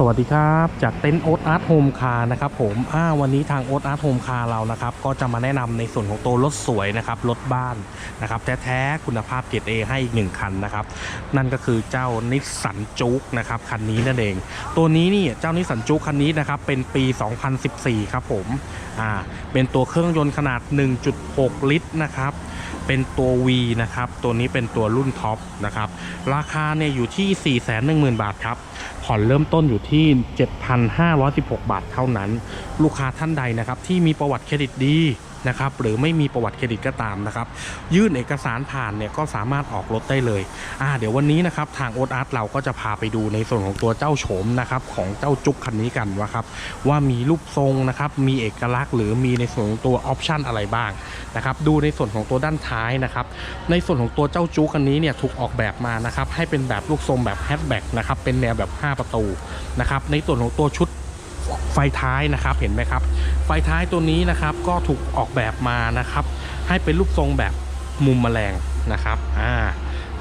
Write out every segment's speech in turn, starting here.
สวัสดีครับจากเต็นท์โอ๊ตอาร์ตโฮมคาร์นะครับผมอ่าวันนี้ทางโอ๊ตอาร์ตโฮมคาร์เรานะครับก็จะมาแนะนำในส่วนของตัวรถสวยนะครับรถบ้านนะครับแท้ๆคุณภาพเกรด A ให้อีกหนึ่งคันนะครับนั่นก็คือเจ้านิสสันจุกนะครับคันนี้นั่นเอง ตัวนี้นี่เจ้านิสสันจุกคันนี้นะครับเป็นปี 2014 ครับผมอ่าเป็นตัวเครื่องยนต์ขนาด 1.6 ลิตรนะครับเป็นตัว V นะครับ ตัวนี้เป็นตัวรุ่นท็อปนะครับ ราคาเนี่ยอยู่ที่ 410,000 บาทครับ ผ่อนเริ่มต้นอยู่ที่ 7,516 บาทเท่านั้น ลูกค้าท่านใดนะครับที่มีประวัติเครดิตดี นะครับหรือไม่มีประวัติเครดิตก็ตามนะครับยื่นเอกสารผ่านเนี่ยก็สามารถออกรถได้เลยอ่าเดี๋ยววันนี้นะครับทางโอ a อาร์ตเราก็จะพาไปดูในส่วนของตัวเจ้าโฉมนะครับของเจ้าจุกคันนี้กันว่าครับว่ามีรูปทรงนะครับมีเอกลักษณ์ หรือมีในส่วนของตัวออปชันอะไรบ้างนะครับดูในส่วนของตัวด้านท้ายนะครับในส่วนของตัวเจ้าจุกคันนี้เนี่ยถูกออกแบบมานะครับให้เป็นแบบลูกทรงแบบแฮชแบ็กนะครับเป็นแนวแบบ 5 ประตูนะครับในส่วนของตัวชุด ไฟท้ายนะครับเห็นไหมครับ ไฟท้ายตัวนี้นะครับก็ถูกออกแบบมานะครับ ให้เป็นรูปทรงแบบมุมแมลงนะครับอ่า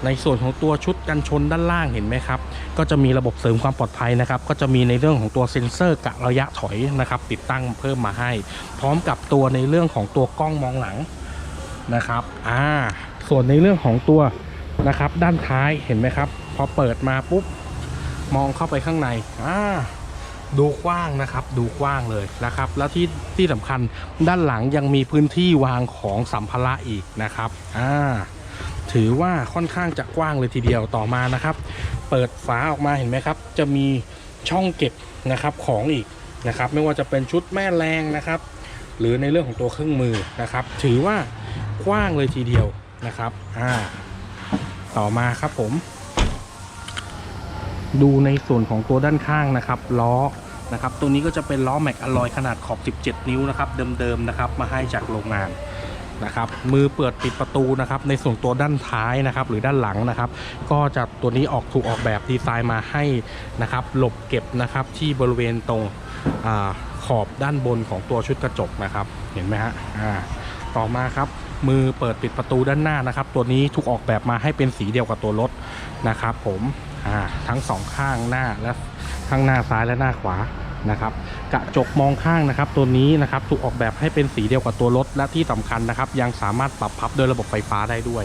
ในส่วนของตัวชุดกันชนด้านล่างเห็นไหมครับ ก็จะมีระบบเสริมความปลอดภัยนะครับ ก็จะมีในเรื่องของตัวเซ็นเซอร์กะระยะถอยนะครับ ติดตั้งเพิ่มมาให้ พร้อมกับตัวในเรื่องของตัวกล้องมองหลังนะครับ อ่า ส่วนในเรื่องของตัวนะครับ ด้านท้ายเห็นไหมครับ พอเปิดมาปุ๊บมองเข้าไปข้างใน อ่า ดูกว้างนะครับ ดูกว้างเลยนะครับ แล้วที่ที่สำคัญด้านหลังยังมีพื้นที่วางของสัมภาระอีกนะครับอ่าถือว่าค่อนข้างจะกว้างเลยทีเดียวต่อมานะครับ เปิดฝาออกมาเห็นไหมครับ จะมีช่องเก็บนะครับของอีกนะครับ ไม่ว่าจะเป็นชุดแม่แรงนะครับ หรือในเรื่องของตัวเครื่องมือนะครับ ถือว่ากว้างเลยทีเดียวนะครับอ่าต่อมาครับผม ดูในส่วนของตัวด้านข้างนะครับล้อนะครับตัวนี้ก็จะเป็นล้อแม็กอลลอยขนาดขอบ 17 นิ้วนะครับเดิมๆนะครับมาให้จากโรงงานนะครับมือเปิดปิดประตูนะครับในส่วนตัวด้านท้ายนะครับหรือด้านหลังนะครับ ก็จะตัวนี้ออกถูกออกแบบดีไซน์มาให้นะครับหลบเก็บนะครับที่บริเวณตรงอขอบด้านบนของตัวชุดกระจกนะครับเห็นไหมฮะอ่าต่อมาครับมือเปิดปิดประตูด้านหน้านะครับ ตัวนี้ถูกออกแบบมาให้เป็นสีเดียวกับตัวรถนะครับผม ทั้งสองข้างหน้าและข้างหน้าซ้ายและหน้าขวานะครับกระจกมองข้างนะครับ ตัวนี้นะครับถูกออกแบบให้เป็นสีเดียวกับตัวรถและที่สำคัญนะครับ ยังสามารถปรับพับโดยระบบไฟฟ้าได้ด้วย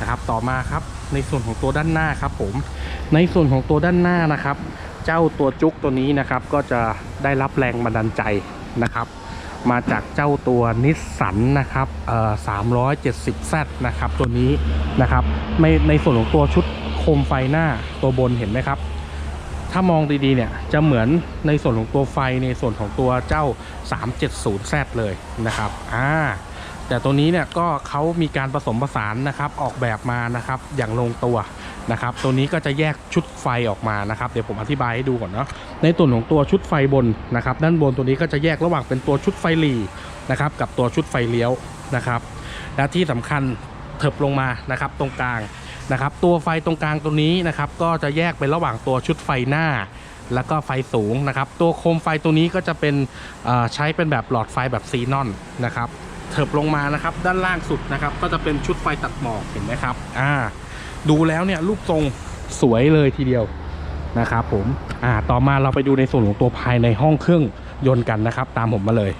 นะครับ ต่อมาครับในส่วนของตัวด้านหน้าครับผม ในส่วนของตัวด้านหน้านะครับ เจ้าตัวจุกตัวนี้นะครับ ก็จะได้รับแรงบันดาลใจนะครับ มาจากเจ้าตัวนิสสันนะครับเอ่อ370 Z นะครับตัวนี้นะครับในในส่วนของตัวชุด โคมไฟหน้าตัวบนเห็นไหมครับ ถ้ามองดีๆเนี่ยจะเหมือนในส่วนของตัวไฟในส่วนของตัวเจ้า 370 Z เลยนะครับอ่าแต่ตัวนี้เนี่ยก็เขามีการผสมผสานนะครับออกแบบมานะครับอย่างลงตัวนะครับ ตัวนี้ก็จะแยกชุดไฟออกมานะครับเดี๋ยวผมอธิบายให้ดูก่อนเนาะในส่วนของตัวชุดไฟบนนะครับ ด้านบนตัวนี้ก็จะแยกระหว่างเป็นตัวชุดไฟหลีนะครับ กับตัวชุดไฟเลี้ยวนะครับ และที่สำคัญเถิบลงมานะครับ ตรงกลาง นะครับตัวไฟตรงกลางตัวนี้นะครับก็จะแยกเป็นระหว่างตัวชุดไฟหน้า แล้วก็ไฟสูงนะครับ ตัวโคมไฟตัวนี้ก็จะเป็นใช้เป็นแบบหลอดไฟแบบซีนอนนะครับเถิบลงมานะครับด้านล่างสุดนะครับ ก็จะเป็นชุดไฟตัดหมอกเห็นไหมครับอ่าดูแล้วเนี่ยรูปทรงสวยเลยทีเดียวนะครับผมอ่าต่อมาเราไปดูในส่วนของตัวภายในห้องเครื่องยนต์กันนะครับ ตามผมมาเลย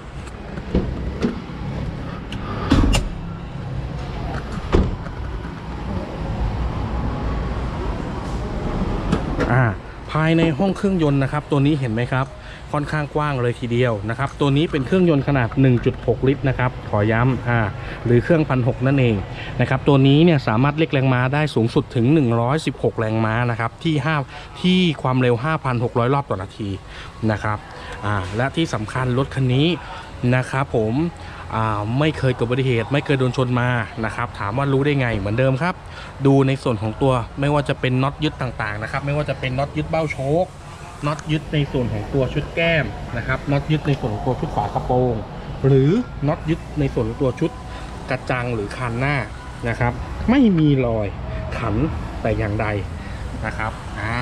อ่าภายในห้องเครื่องยนต์นะครับ ตัวนี้เห็นไหมครับ ค่อนข้างกว้างเลยทีเดียวนะครับ ตัวนี้เป็นเครื่องยนต์ขนาด 1.6 ลิตรนะครับ ขอย้ำอ่าหรือเครื่องพันหนั่นเองนะครับ ตัวนี้เนี่ยสามารถเรียกแรงม้าได้สูงสุดถึง 116 แรงม้านะครับที่5ที่ความเร็ว 5,600 รอบต่อนาทีนะครับอ่าและที่สำคัญรถคันนี้นะครับผม ไม่เคยเกิดอุบัติเหตุ ไม่เคยโดนชนมานะครับ ถามว่ารู้ได้ไงเหมือนเดิมครับ ดูในส่วนของตัวไม่ว่าจะเป็นน็อตยึดต่างๆนะครับ ไม่ว่าจะเป็นน็อตยึดเบ้าโชคน็อตยึดในส่วนของตัวชุดแก้มนะครับน็อตยึดในส่วนของตัวชุดฝากระโปรง หรือน็อตยึดในส่วนของตัวชุดกระจังหรือคันหน้านะครับ ไม่มีรอยขันแต่อย่างใดนะครับอ่า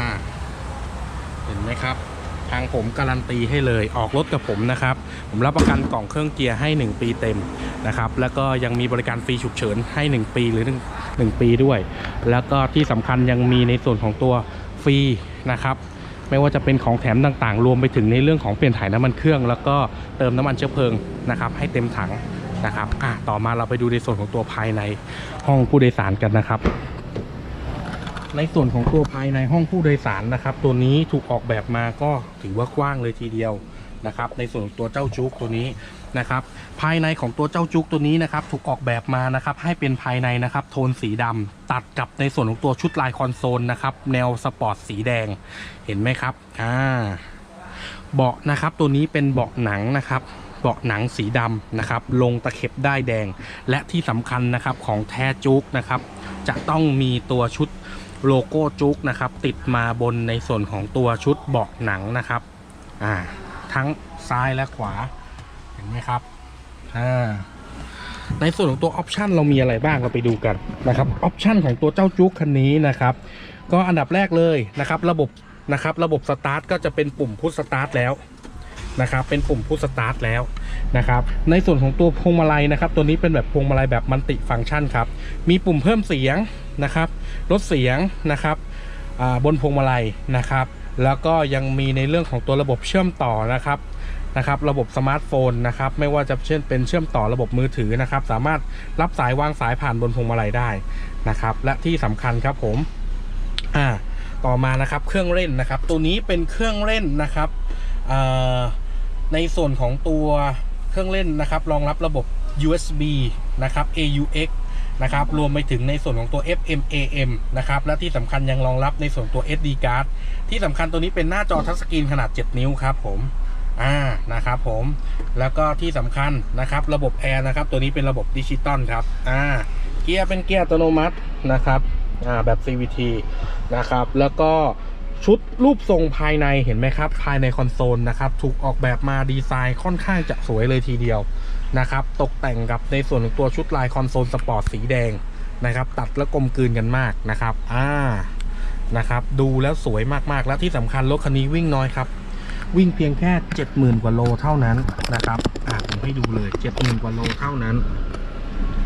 เห็นไหมครับ ทางผมการันตีให้เลยออกรถกับผมนะครับ ผมรับประกันกล่องเครื่องเกียร์ให้ 1 ปีเต็มนะครับ แล้วก็ยังมีบริการฟรีฉุกเฉินให้ 1 ปีหรือ 1 1 ปีด้วย แล้วก็ที่สำคัญยังมีในส่วนของตัวฟรีนะครับไม่ว่าจะเป็นของแถมต่างๆ รวมไปถึงในเรื่องของเปลี่ยนถ่ายน้ำมันเครื่อง แล้วก็เติมน้ำมันเชื้อเพลิงนะครับ ให้เต็มถังนะครับอะต่อมาเราไปดูในส่วนของตัวภายในห้องผู้โดยสารกันนะครับ ในส่วนของตัวภายในห้องผู้โดยสารนะครับ ตัวนี้ถูกออกแบบมาก็ถือว่ากว้างเลยทีเดียวนะครับ ในส่วนของตัวเจ้าจุกตัวนี้นะครับ ภายในของตัวเจ้าจุกตัวนี้นะครับ ถูกออกแบบมานะครับ ให้เป็นภายในนะครับ โทนสีดำตัดกับในส่วนของตัวชุดลายคอนโซลนะครับ แนวสปอร์ตสีแดงเห็นไหมครับอ่าเบาะนะครับ ตัวนี้เป็นเบาะหนังนะครับเบาะหนังสีดำนะครับ ลงตะเข็บได้แดง และที่สำคัญนะครับของแท้จุกนะครับ จะต้องมีตัวชุด โลโก้จุกนะครับ ติดมาบนในส่วนของตัวชุดเบาะหนังนะครับอ่าทั้งซ้ายและขวาเห็นไหมครับอ่าในส่วนของตัวออปชันเรามีอะไรบ้างเราไปดูกันนะครับออปชันของตัวเจ้าจุกคันนี้นะครับ ก็อันดับแรกเลยนะครับ ระบบนะครับ ระบบสตาร์ทก็จะเป็นปุ่มพุชสตาร์ทแล้ว นะครับเป็นปุ่มพุชสตาร์ทแล้วนะครับในส่วนของตัวพวงมาลัยนะครับ ตัวนี้เป็นแบบพวงมาลัยแบบมัลติฟังก์ชันครับมีปุ่มเพิ่มเสียงนะครับลดเสียงนะครับบนพวงมาลัยนะครับ แล้วก็ยังมีในเรื่องของตัวระบบเชื่อมต่อนะครับนะครับระบบสมาร์ทโฟนนะครับไม่ว่าจะเช่นเป็นเชื่อมต่อระบบมือถือนะครับ สามารถรับสายวางสายผ่านบนพวงมาลัยได้นะครับ และที่สำคัญครับผมอ่าต่อมานะครับเครื่องเล่นนะครับ ตัวนี้เป็นเครื่องเล่นนะครับ ในส่วนของตัวเครื่องเล่นนะครับ รองรับระบบ USB นะครับ AUX นะครับ รวมไปถึงในส่วนของตัว FM AM นะครับ และที่สำคัญยังรองรับในส่วนตัว SD card ที่สำคัญตัวนี้เป็นหน้าจอทัชสกรีนขนาด 7 นิ้วครับผมอ่านะครับผมแล้วก็ที่สำคัญนะครับ ระบบแอร์นะครับ ตัวนี้เป็นระบบดิจิตอลครับอ่าเกียร์เป็นเกียร์อัตโนมัตินะครับอ่าแบบ CVT นะครับ แล้วก็ ชุดรูปทรงภายในเห็นไหมครับ ภายในคอนโซลนะครับ ถูกออกแบบมาดีไซน์ค่อนข้างจะสวยเลยทีเดียวนะครับ ตกแต่งกับในส่วนของตัวชุดลายคอนโซลสปอร์ตสีแดงนะครับ ตัดและกลมกลืนกันมากนะครับ อ่านะครับ ดูแล้วสวยมากๆ และที่สำคัญรถคันนี้วิ่งน้อยครับ วิ่งเพียงแค่ 70,000 กว่าโลเท่านั้นนะครับอ่าผมให้ดูเลย 70,000 กว่าโลเท่านั้น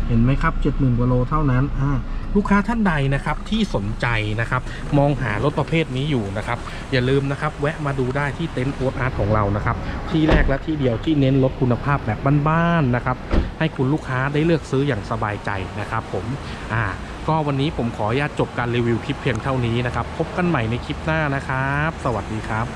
เห็นไหมครับ 70,000 กว่าโลเท่านั้นอ่า ลูกค้าท่านใดนะครับที่สนใจนะครับมองหารถประเภทนี้อยู่นะครับอย่าลืมนะครับแวะมาดูได้ที่เต็นท์โอ๊ตอาร์ตของเรานะครับที่แรกและที่เดียวที่เน้นรถคุณภาพแบบบ้านๆนะครับให้คุณลูกค้าได้เลือกซื้ออย่างสบายใจนะครับผมอ่าก็วันนี้ผมขออนุญาตจบการรีวิวคลิปเพียงเท่านี้นะครับพบกันใหม่ในคลิปหน้านะครับ สวัสดีครับ